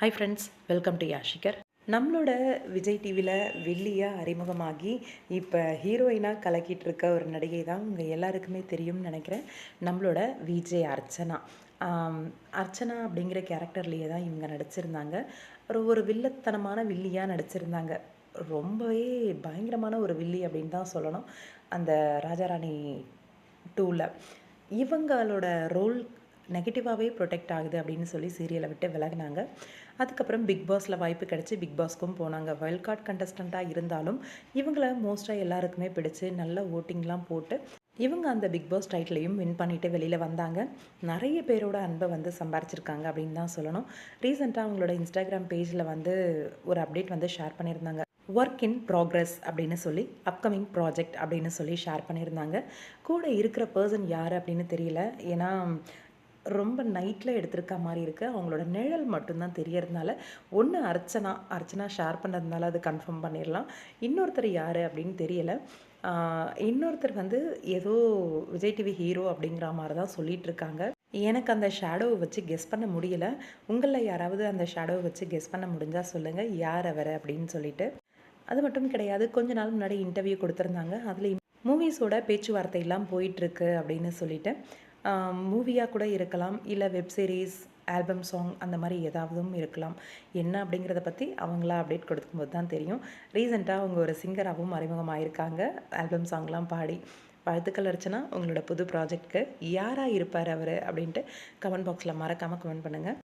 High friends welcome to யாஷிகர் நம்மளோட விஜய் டிவியில் வெள்ளியாக அறிமுகமாகி இப்போ ஹீரோயினாக கலக்கிட்டு இருக்க ஒரு நடிகை தான் உங்கள் எல்லாருக்குமே தெரியும்னு நினைக்கிறேன். நம்மளோட விஜய் அர்ச்சனா. அர்ச்சனா அப்படிங்கிற கேரக்டர்லேயே தான் இவங்க நடிச்சிருந்தாங்க. ஒரு ஒரு வில்லத்தனமான வில்லியாக நடிச்சிருந்தாங்க. ரொம்பவே பயங்கரமான ஒரு வில்லி அப்படின்னு தான் சொல்லணும். அந்த ராஜாராணி டூவில் இவங்களோட ரோல் நெகட்டிவாகவே ப்ரொடெக்ட் ஆகுது அப்படின்னு சொல்லி சீரியலை விட்டு விலகினாங்க. அதுக்கப்புறம் பிக் பாஸில் வாய்ப்பு கிடச்சி பிக் பாஸ்க்கும் போனாங்க. வைல்ட் கார்ட் கண்டஸ்டண்ட்டாக இருந்தாலும் இவங்கள மோஸ்ட்டாக எல்லாருக்குமே பிடிச்சி நல்ல ஓட்டிங்லாம் போட்டு இவங்க அந்த பிக் பாஸ் டைட்டிலையும் வின் பண்ணிட்டு வெளியில் வந்தாங்க. நிறைய பேரோட அன்பை வந்து சம்பாரிச்சிருக்காங்க அப்படின்னு தான் சொல்லணும். ரீசெண்டாக அவங்களோட இன்ஸ்டாகிராம் பேஜில் வந்து ஒரு அப்டேட் வந்து ஷேர் பண்ணியிருந்தாங்க. ஒர்க் இன் ப்ராக்ரஸ் அப்படின்னு சொல்லி அப்கமிங் ப்ராஜெக்ட் அப்படின்னு சொல்லி ஷேர் பண்ணியிருந்தாங்க. கூட இருக்கிற பர்சன் யார் அப்படின்னு தெரியல. ஏன்னா ரொம்ப நைட்டில் எடுத்திருக்க மாதிரி இருக்குது அவங்களோட நிழல் மட்டும்தான் தெரியறதுனால ஒன்று அர்ச்சனா அர்ச்சனா ஷேர் பண்ணதுனால அது கன்ஃபார்ம் பண்ணிடலாம் இன்னொருத்தர் யார் அப்படின்னு தெரியலை. இன்னொருத்தர் வந்து ஏதோ விஜய் டிவி ஹீரோ அப்படிங்கிற மாதிரி தான் சொல்லிட்டு இருக்காங்க எனக்கு அந்த ஷேடோவை வச்சு கெஸ் பண்ண முடியல. உங்களில் யாராவது அந்த ஷேடோவை வச்சு கெஸ் பண்ண முடிஞ்சால் சொல்லுங்கள் யார் அவர் அப்படின்னு சொல்லிட்டு. அது மட்டும் கிடையாது. கொஞ்ச நாள் முன்னாடி இன்டர்வியூ கொடுத்துருந்தாங்க. அதில் மூவிஸோட பேச்சுவார்த்தையெல்லாம் போயிட்டுருக்கு அப்படின்னு சொல்லிட்டு. மூவியாக கூட இருக்கலாம் இல்லை வெப் சீரிஸ் ஆல்பம் சாங் அந்த மாதிரி ஏதாவதும் இருக்கலாம். என்ன அப்படிங்கிறத பற்றி அவங்களா அப்டேட் கொடுக்கும்போது தான் தெரியும். ரீசெண்டாக அவங்க ஒரு சிங்கராகவும் அறிமுகமாயிருக்காங்க. ஆல்பம் சாங்லாம் பாடி வாழ்த்துக்கள் அர்ச்சனா. உங்களோட புது ப்ராஜெக்ட்க்கு யாராக இருப்பார் அவர் அப்படின்ட்டு கமெண்ட் பாக்ஸில் மறக்காமல் கமெண்ட் பண்ணுங்கள்